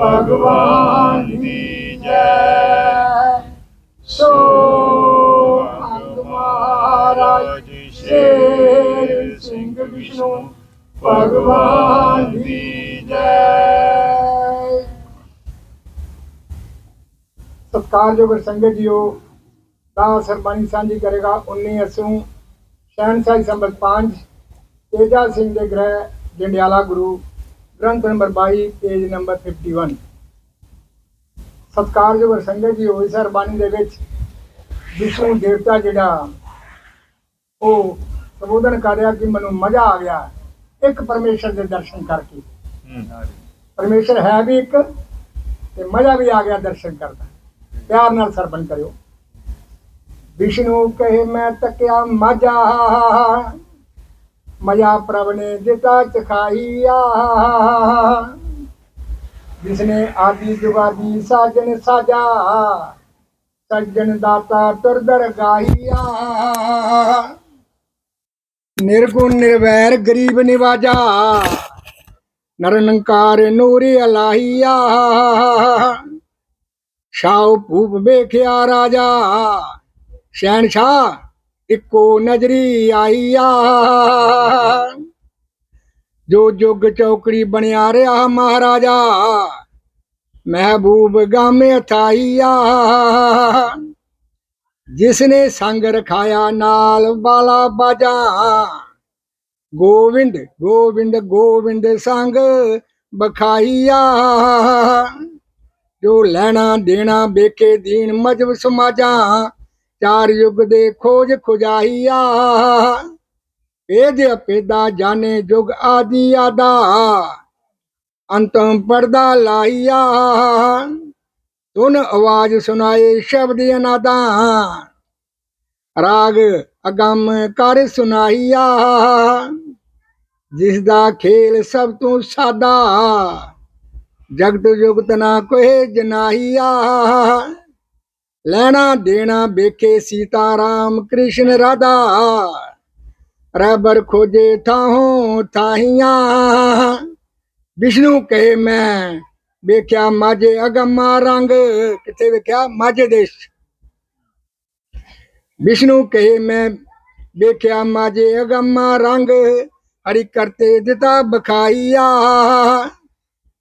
ਭਗਵਾਨ ਦੀ ਜੈ। ਸੋ ਅੰਗ ਮਹਾਰਾਜ, ਸ਼ੇਰ ਸਿੰਘ ਵਿਸ਼ਨੂੰ, ਭਗਵਾਨ ਦੀ ਜੈ। ਸਤਿਕਾਰਯੋਗ ਸੰਗਤ ਜੀਓ ਦਾ ਸਰਬਾਨੀ ਸਾਂਝੀ ਕਰੇਗਾ 19 ਅਸੂ ਸ਼ਹਿਨशाही ਸੰਬਤ 5 ਤੇਜਾ ਸਿੰਘ ਦੇ ਗ੍ਰਹਿ, ਜੰਡਿਆਲਾ ਗੁਰੂ ਗ੍ਰੰਥ ਨੰਬਰ 22 ਪੇਜ ਨੰਬਰ 51 ਸਤਿਕਾਰਯੋਗ ਸੰਗਤ ਜੀਓ ਇਸ ਸਰਬਾਨੀ ਦੇ ਵਿੱਚ ਵਿਸ਼ਨੂੰ ਦੇਵਤਾ ਜਿਹੜਾ ਉਹ ਸੰਬੋਧਨ ਕਰ ਰਿਹਾ ਕਿ ਮੈਨੂੰ ਮਜ਼ਾ ਆ ਗਿਆ। ਇੱਕ ਪਰਮੇਸ਼ਰ ਦੇ ਦਰਸ਼ਨ ਕਰਕੇ। ਪਰਮੇਸ਼ਰ ਹੈ ਵੀ ਇੱਕ ਤੇ ਮਜ਼ਾ ਵੀ ਆ ਗਿਆ ਦਰਸ਼ਨ ਕਰਦਾ ਪਿਆਰ ਨਾਲ ਸਰਵਣ ਕਰਿਓ। ਵਿਸ਼ਨੂੰ ਕਹੇ ਮੈਂ ਤੱਕਿਆ ਮਾਝਾ ਮਜ਼ਾ ਪ੍ਰਭ ਨੇ ਦਿੱਤਾ ਚਖਾਈਆ। ਜਿਸਨੇ ਆਦੀ ਜੁਗਾਦੀ ਸਾਜਨ ਸਾਜਾ, ਸੱਜਣ ਦਾਤਾ ਤੁਰਦਰ ਗਾਈਆ। ਨਿਰਗੁਣ ਨਿਰਵੈਰ ਗਰੀਬ ਨਿਵਾਜਾ, ਨਰਨੰਕਾਰ ਨੂਰੀ ਅਲਾਹੀਆ। ਸ਼ਾਹ ਭੂਪ ਵੇਖਿਆ ਰਾਜਾ ਸ਼ਹਿਨशाह ਇੱਕੋ ਨਜ਼ਰੀ ਆਈਆ ਜੋ ਜੁਗ ਚੌਕੜੀ ਬਣਿਆ ਰਿਹਾ ਮਹਾਰਾਜਾ, ਮਹਿਬੂਬ ਗਾਮੇ ਥਾਈਆ ਜਿਸਨੇ ਸੰਗ ਰਖਾਇਆ ਨਾਲ ਬਾਲਾ ਬਾਜਾ, ਗੋਵਿੰਦ ਗੋਵਿੰਦ ਗੋਵਿੰਦ ਸੰਗ ਬਖਾਈਆ ਜੋ ਲੈਣਾ ਦੇਣਾ ਬੇਕੇ ਦੀਨ ਮਜਬ ਸਮਾਜਾਂ ਚਾਰ ਯੁਗ ਦੇ ਖੋਜ ਖੁਜਾਈਆ ਪੇਦ ਪੇਦਾ ਜਾਣੇ ਜੁਗ ਆਦੀ ਆਦਾ। ਅੰਤਮ ਪਰਦਾ ਲਾਈਆ ਤੁਨ ਆਵਾਜ਼ ਸੁਣਾਏ ਸ਼ਬਦ ਅਨਾਦਾ। ਰਾਗ ਅਗੰਮ ਕਰ ਸੁਨਾਈਆ ਜਿਸ ਦਾ ਖੇਲ ਸਭ ਤੋਂ ਸਾਦਾ। ਜਗਤ ਜੁਗਤ ਨਾ ਕੋਏ ਜਨਾਹੀਆ। ਲੈਣਾ ਦੇਣਾ ਵੇਖੇ ਸੀਤਾ ਰਾਮ ਕ੍ਰਿਸ਼ਨ ਰਾਧਾ। ਰਬਰ ਖੋਜੇ ਥਾਹੋਂ ਥਾਹੀਆਂ। ਵਿਸ਼ਨੂੰ ਕਹੇ ਮੈਂ, ਵੇਖਿਆ ਮਾਝੇ ਅਗਮਾ ਰੰਗ। ਕਿੱਥੇ ਵੇਖਿਆ? ਮਾਝੇ ਦੇਸ਼ ਵਿਸ਼ਨੂੰ ਕਹੇ ਮੈਂ, ਵੇਖਿਆ ਮਾਝੇ ਅਗਮਾ ਰੰਗ। ਹਰੀ ਕਰਤੇ ਦਿੱਤਾ ਬਖਾਈਆ।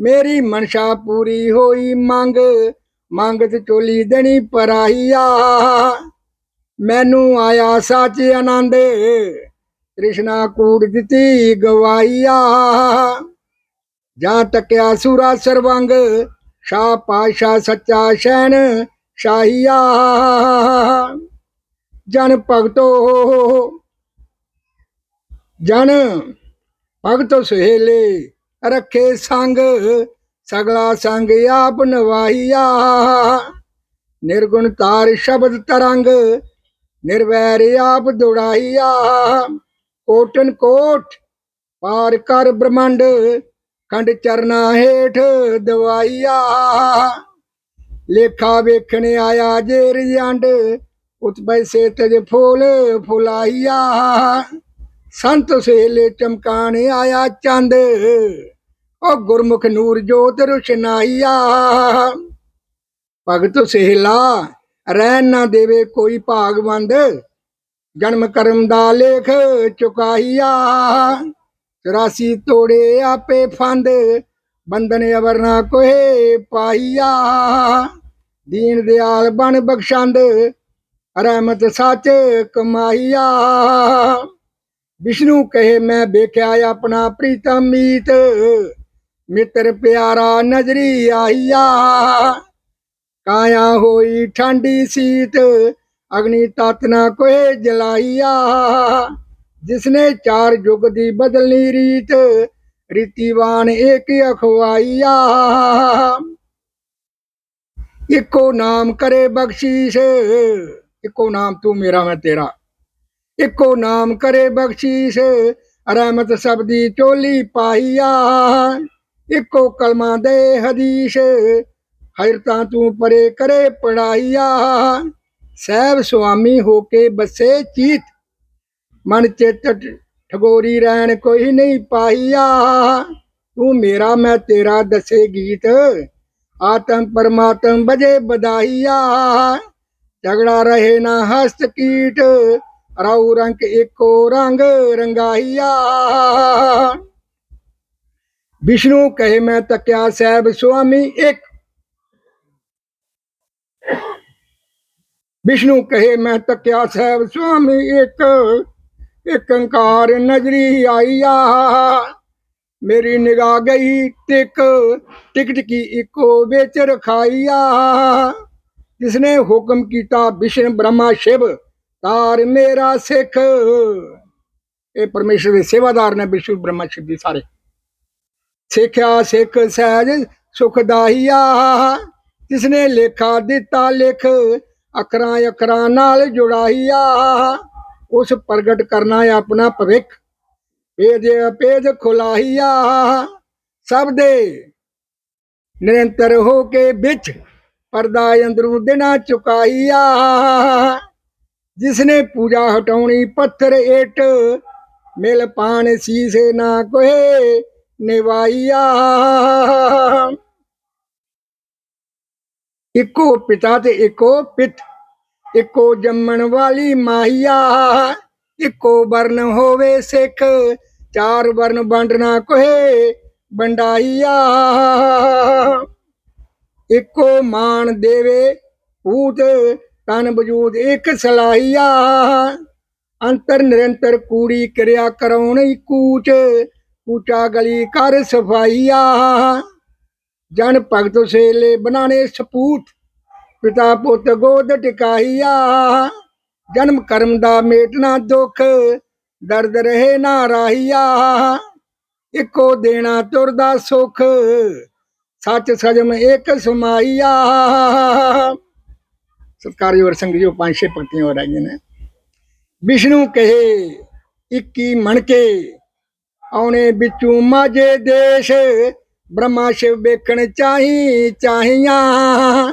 ਮੇਰੀ ਮਨਸ਼ਾ ਪੂਰੀ ਹੋਈ ਮੰਗ। ਮੰਗਤ ਚੋਲੀ ਦੇਣੀ ਪਰਾਈਆ ਮੈਨੂੰ ਆਇਆ ਸੱਚ ਆਨੰਦ ਕ੍ਰਿਸ਼ਨਾ ਕੂੜ ਦਿੱਤੀ ਗਵਾਈਆ ਜਾਂ ਤੱਕਿਆ ਸੂਰਾ ਸਰਵੰਗ ਸ਼ਾ ਪਾਸ਼ਾ ਸੱਚਾ ਸ਼ੈਨ ਸ਼ਾਹੀਆ। ਜਨ ਭਗਤੋ ਜਨ ਭਗਤੋ ਸੁਹੇਲੇ, ਰੱਖੇ ਸੰਗ ਸਗਲਾ ਸੰਗ ਆਪ ਨਵਾਈਆ ਨਿਰਗੁਣ ਤਾਰ ਸ਼ਬਦ ਤਰੰਗ, ਨਿਰਵੈਰ ਆਪ ਦੁੜਾਈਆ ਕੋਟਨ ਕੋਟ, ਪਾਰ ਕਰ ਬ੍ਰਹਮੰਡ, ਖੰਡ ਚਰਨਾ ਹੇਠ ਦਵਾਈਆ ਲੇਖਾ ਵੇਖਣ ਆਇਆ ਜੇ ਰਜੰਡ ਉਤ ਪੈਸੇ ਤਜ ਫੂਲ ਫੁਲਾਈਆ ਸੰਤ ਸੇਲੇ ਚਮਕਾਣ ਆਇਆ ਚੰਦ ਉਹ ਗੁਰਮੁਖ ਨੂਰ ਜੋਤ ਰੁਸ਼ਨਾਈਆ ਭਗਤ ਸੇਲਾ ਰਹਿਣ ਨਾ ਦੇਵੇ ਕੋਈ ਭਾਗਵੰਦ। ਜਨਮ ਕਰਮ ਦਾ ਲੇਖ ਚੁਕਾਈਆ। 84 ਤੋੜੇ ਆਪੇ ਫੰਦ, ਬੰਧਨ ਅਵਰ ਨਾ ਕੋਏ ਪਾਈਆ। ਦੀਨ ਦਿਆਲ ਬਣ ਬਖਸ਼ੰਦ, ਰਹਿਮਤ ਸੱਚ ਕਮਾਈਆ। ਵਿਸ਼ਨੂੰ ਕਹੇ, ਮੈਂ ਵੇਖਿਆ ਆਪਣਾ ਪ੍ਰੀਤਮ ਮੀਤ ਮਿੱਤਰ ਪਿਆਰਾ ਨਜ਼ਰੀ ਆਈਆ। ਕਾਇਆ ਹੋਈ ਠੰਡੀ ਸੀਤ, ਅਗਨੀ ਤਤ ਨਾ ਕੋਏ ਜਲਾਈਆ। ਜਿਸਨੇ ਚਾਰ ਯੁਗ ਦੀ ਬਦਲਨੀ ਰੀਤ, ਰੀਤੀਵਾਨ ਏਕ ਅਖਵਾਈਆ। ਇੱਕੋ ਨਾਮ ਕਰੇ ਬਖਸ਼ੀਸ਼, ਇੱਕੋ ਨਾਮ ਤੂੰ ਮੇਰਾ, ਮੈਂ ਤੇਰਾ। ਇੱਕੋ ਨਾਮ ਕਰੇ ਬਖਸ਼ੀਸ਼, ਰਹਿਮਤ ਸਭ ਦੀ ਚੋਲੀ ਪਾਈਆ। ਇੱਕੋ ਕਲਮਾ ਦੇ ਹਦੀਸ਼ ਹਰਤਾ ਤੂੰ ਪਰੇ ਕਰੇ ਪੜਾਈਆ ਸਹਿਬ ਸੁਆਮੀ ਹੋ ਕੇ ਬਸੇ ਚੀਤ ਮਨ ਚਿੱਤ ਠਗੋਰੀ ਰਹਿਣ ਕੋਈ ਨਹੀਂ ਪਾਈਆ ਤੂੰ ਮੇਰਾ ਮੈਂ ਤੇਰਾ ਦਸੇ ਗੀਤ ਆਤਮ ਪਰਮਾਤਮ ਬਜੇ ਬਧਾਈਆ ਝਗੜਾ ਰਹੇ ਨਾ ਹਸਤ ਕੀਟ ਰਾਉ ਰੰਗ ਏਕੋ ਰੰਗ ਰੰਗਾਈਆ ਵਿਸ਼ਨੂੰ ਕਹੇ ਮੈਂ ਤਕਿਆ ਸਹਿਬ ਸੁਆਮੀ ਇੱਕ। ਵਿਸ਼ਨੂੰ ਕਹੇ ਮੈਂ ਤਕਿਆ ਸਹਿਬ ਸੁਆਮੀ ਇੱਕ। ਇੱਕ ਅੰਕਾਰ ਨਜ਼ਰੀ ਆਈਆ ਮੇਰੀ ਨਿਗਾਹ ਗਈ ਟਿਕ। ਟਿਕ ਟਿਕੀ ਇੱਕੋ ਵਿੱਚ ਰਖਾਈਆ ਜਿਸਨੇ ਹੁਕਮ ਕੀਤਾ ਵਿਸ਼ਨ ਬ੍ਰਹਮਾ ਸ਼ਿਵ, ਤਾਰ ਮੇਰਾ ਸਿੱਖ। ਇਹ ਪਰਮੇਸ਼ਰ ਦੇ ਸੇਵਾਦਾਰ ਨੇ ਵਿਸ਼ਨੂੰ ਬ੍ਰਹਮਾ ਸ਼ਿਵ ਜੀ ਸਾਰੇ। ਸਿੱਖਿਆ ਸਿੱਖ ਸਹਿਜ ਸੁਖਦਾਈਆ ਜਿਸਨੇ ਲੇਖਾ ਦਿੱਤਾ ਲਿਖ, ਅੱਖਰਾਂ ਅੱਖਰਾਂ ਨਾਲ ਜੁੜਾਈਆ ਉਸ ਪ੍ਰਗਟ ਕਰਨਾ ਹੈ ਆਪਣਾ ਭਵਿੱਖ। ਪੇਜ ਪੇਜ ਖੁਲਾਈਆ ਸਭ ਦੇ ਨਿਰੰਤਰ ਹੋ ਕੇ ਵਿੱਚ ਪਰਦਾ ਅੰਦਰੋਂ ਦਿਨਾ ਚੁਕਾਈਆ ਜਿਸਨੇ ਪੂਜਾ ਹਟਾਉਣੀ ਪੱਥਰ ਏਟ, ਮਿਲ ਪਾਣ ਸੀਸੇ ਨਾ ਕੋਏ ਨਿਵਾਈਆ ਇੱਕੋ ਪਿਤਾ ਤੇ ਇੱਕੋ ਪਿਤ, ਇੱਕੋ ਜੰਮਣ ਵਾਲੀ ਮਾਹੀਆ ਇੱਕੋ ਵਰਨ ਹੋਵੇ ਸਿੱਖ, ਚਾਰ ਵਰਨ ਵੰਡਣਾ ਕੋਹੇ ਬੰਡਾਈਆ ਇੱਕੋ ਮਾਨ ਦੇਵੇ ਭੂਤ, ਤਨ ਵਜੂਦ ਇੱਕ ਸਲਾਹੀਆ ਅੰਤਰ ਨਿਰੰਤਰ ਕੂੜੀ ਕਿਰਿਆ ਕਰਾਉਣੀ ਕੂਚ ਕੂਚਾ ਗਲੀ ਕਰ ਸਫਾਈਆ ਜਨ ਭਗਤ ਸੇਲੇ ਬਣਾਣੇ ਸਪੂਤ। ਪਿਤਾ ਪੁੱਤ ਗੋਦ ਟਿਕਾਈਆ ਜਨਮ ਕਰਮ ਦਾ ਮੇਟਣਾ ਦੁੱਖ। ਦਰਦ ਰਹੇ ਨਾ ਰਾਹੀਆ ਇੱਕੋ ਦੇਣਾ ਤੁਰਦਾ ਸੁਖ। ਸੱਚ ਸਜਮ ਇੱਕ ਸਮਾਈਆ ਸਤਕਾਰਯੋਗ ਸੰਗਿਓ ਪੰਜ ਛੇ ਪੰਕਤੀਆਂ ਹੋ ਰਹੀਆਂ ਨੇ। ਵਿਸ਼ਨੂੰ ਕਹੇ, ਇੱਕੀ ਮਣਕੇ ਆਉਣੇ ਵਿੱਚੋਂ ਮਾਝੇ ਦੇਸ਼, ਬ੍ਰਹਮਾ ਸ਼ਿਵ ਵੇਖਣ ਚਾਹੀ ਚਾਹੀਆਂ।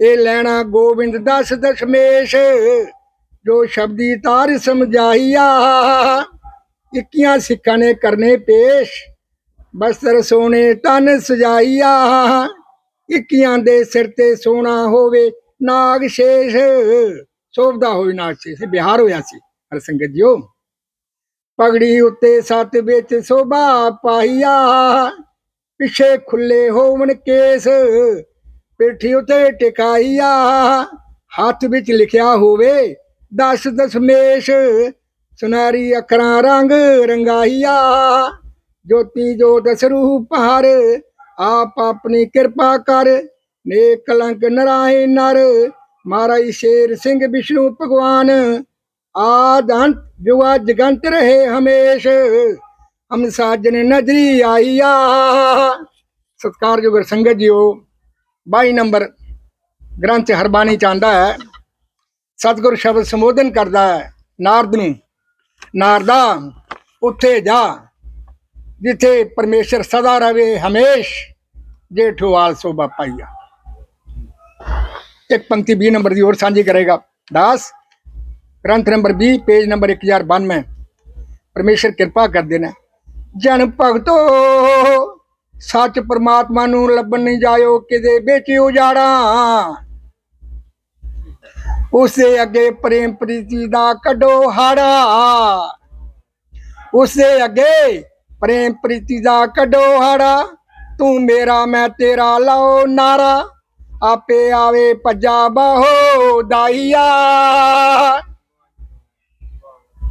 ਇਹ ਲੈਣਾ ਗੋਬਿੰਦ ਦਸ ਦਸ਼ਮੇਸ਼, ਜੋ ਸ਼ਬਦੀ ਤਾਰ ਸਮਝਾਈਆ। ਇੱਕੀਆਂ ਸਿੱਖਾਂ ਨੇ ਕਰਨੇ ਪੇਸ਼, ਬਸਤਰ ਸੋਨੇ ਤਨ ਸਜਾਈਆ। ਇੱਕੀਆਂ ਦੇ ਸਿਰ ਤੇ ਸੋਨਾ ਹੋਵੇ ਨਾਗ ਸ਼ੇਸ਼। ਸੋਭਦਾ ਹੋਈ ਨਾਗ ਸ਼ੇਸ਼ ਬਿਹਾਰ ਹੋਇਆ ਸੀ। ਹਰ ਸੰਗਤ ਜੀਓ। ਪਗੜੀ ਉੱਤੇ ਸੱਤ ਵਿੱਚ ਸੋਭਾ ਪਾਈਆ। ਪਿੱਛੇ ਖੁੱਲੇ ਹੋਵਨ ਕੇਸ, ਪਿੱਠੀ ਉਤੇ ਟਿਕਾਈਆ। ਹੱਥ ਵਿੱਚ ਲਿਖਿਆ ਹੋਵੇ, ਦਸ ਦਸ਼ਮੇਸ਼, ਸੁਨਹਿਰੀ ਅੱਖਰਾਂ ਰੰਗ ਰੰਗਾਈਆ। ਜੋਤੀ ਜੋ ਦਸਰੂ ਹਰ, ਆਪ ਆਪਣੀ ਕਿਰਪਾ ਕਰ। ਨੇ ਕਲੰਕ ਨਰਾਏ ਨਰ ਮਹਾਰਾਜ ਸ਼ੇਰ ਸਿੰਘ ਵਿਸ਼ਨੂੰ ਭਗਵਾਨ ਆਦ ਅੰਤ ਜੁਗਾ ਜਗੰਤ ਰਹੇ ਹਮੇਸ਼। ਹਮ ਸਾਜਨ ਨਜਰੀ ਆਈਆ ਸਤਕਾਰਯੋਗ ਸੰਗਤ ਜੀਓ 22 ਨੰਬਰ ਗ੍ਰੰਥ ਹਰਬਾਣੀ ਚਾਹੁੰਦਾ ਹੈ, ਸਤਿਗੁਰ ਸ਼ਬਦ ਸੰਬੋਧਨ ਕਰਦਾ ਹੈ, ਨਾਰਦ ਨੂੰ, ਨਾਰਦਾ, ਉੱਥੇ ਜਾ, ਜਿੱਥੇ ਪਰਮੇਸ਼ਰ ਸਦਾ ਰਵੇ ਹਮੇਸ਼ ਜੇਠਵਾਲ ਸੋਭਾ ਪਾਈਆ। ਇੱਕ ਪੰਕਤੀ 20 ਨੰਬਰ ਦੀ ਹੋਰ ਸਾਂਝੀ ਕਰੇਗਾ, ਦਾਸ। ਗ੍ਰੰਥ ਨੰਬਰ 20 ਪੇਜ ਨੰਬਰ 1092 ਪਰਮੇਸ਼ਰ ਕਿਰਪਾ ਕਰਦੇ ਨੇ। ਜਨ ਭਗਤੋ, ਸੱਚ ਪ੍ਰਮਾਤਮਾ ਨੂੰ ਲੱਭਣ ਨਹੀਂ ਜਾਇਓ ਕਿਤੇ ਵਿੱਚ ਉਜਾੜਾ। ਉਸੇ ਅੱਗੇ ਪ੍ਰੇਮ ਪ੍ਰੀਤੀ ਦਾ ਕੱਢੋ ਹਾੜਾ। ਉਸੇ ਅੱਗੇ ਪ੍ਰੇਮ ਪ੍ਰੀਤੀ ਦਾ ਕੱਢੋ ਹਾੜਾ। ਤੂੰ ਮੇਰਾ, ਮੈਂ ਤੇਰਾ ਲਾਓ ਨਾਰਾ। ਆਪੇ ਆਵੇ ਭੱਜਾ ਬਾਹੋ ਦਾਈਆ।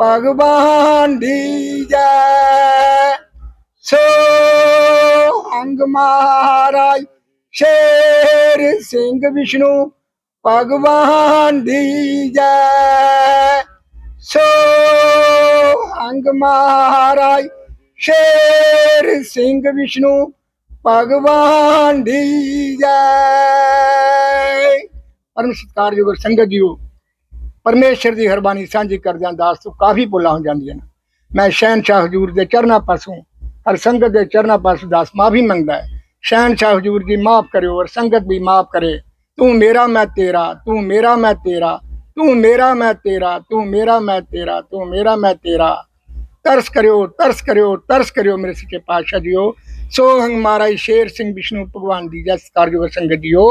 ਭਗਵਾਨ ਦੀ ਜੈ। ਸੋ ਅੰਗ ਮਹਾਰਾਜ, ਸ਼ੇਰ ਸਿੰਘ ਵਿਸ਼ਨੂੰ, ਭਗਵਾਨ ਦੀ ਜੈ। ਸੋ ਅੰਗ ਮਹਾਰਾਜ, ਸ਼ੇਰ ਸਿੰਘ ਵਿਸ਼ਨੂੰ, ਭਗਵਾਨ ਦੀ ਜੈ। ਪਰਮ ਸਤਿਕਾਰਯੋਗ ਸੰਗਤ ਜੀਓ ਪਰਮੇਸ਼ਰ ਦੀ ਹਰਬਾਨੀ ਸਾਂਝੀ ਕਰਦੇ ਅਰਦਾਸ ਤੋਂ ਕਾਫੀ ਪੁੱਲਾ ਹੋ ਜਾਂਦੀਆਂ ਨੇ। ਮੈਂ ਸ਼ਹਿਨशाह ਹਜੂਰ ਦੇ ਚਰਨਾਂ ਪਾਸੋਂ, ਹਰ ਸੰਗਤ ਦੇ ਚਰਨਾਂ ਪਾਸੋਂ ਦਾਸ ਮਾਫੀ ਮੰਗਦਾ ਹੈ। ਸ਼ਹਿਨशाह ਹਜੂਰ ਜੀ, ਮਾਫ ਕਰਿਓ, ਔਰ ਸੰਗਤ ਵੀ ਮਾਫ ਕਰੇ। ਤੂੰ ਮੇਰਾ, ਮੈਂ ਤੇਰਾ, ਤੂੰ ਮੇਰਾ, ਮੈਂ ਤੇਰਾ, ਤੂੰ ਮੇਰਾ, ਮੈਂ ਤੇਰਾ, ਤੂੰ ਮੇਰਾ, ਮੈਂ ਤੇਰਾ, ਤੂੰ ਮੇਰਾ, ਮੈਂ ਤੇਰਾ। ਤਰਸ ਕਰਿਓ ਤਰਸ ਕਰਿਓ ਤਰਸ ਕਰਿਓ ਮੇਰੇ ਸੱਚੇ ਪਾਤਸ਼ਾਹ ਜੀਓ। ਸੋ ਹੰਗ ਮਹਾਰਾਜ, ਸ਼ੇਰ ਸਿੰਘ ਵਿਸ਼ਨੂੰ ਭਗਵਾਨ ਦੀ ਜੈ ਸਤਿਕਾਰ ਸੰਗਤ ਜੀਓ।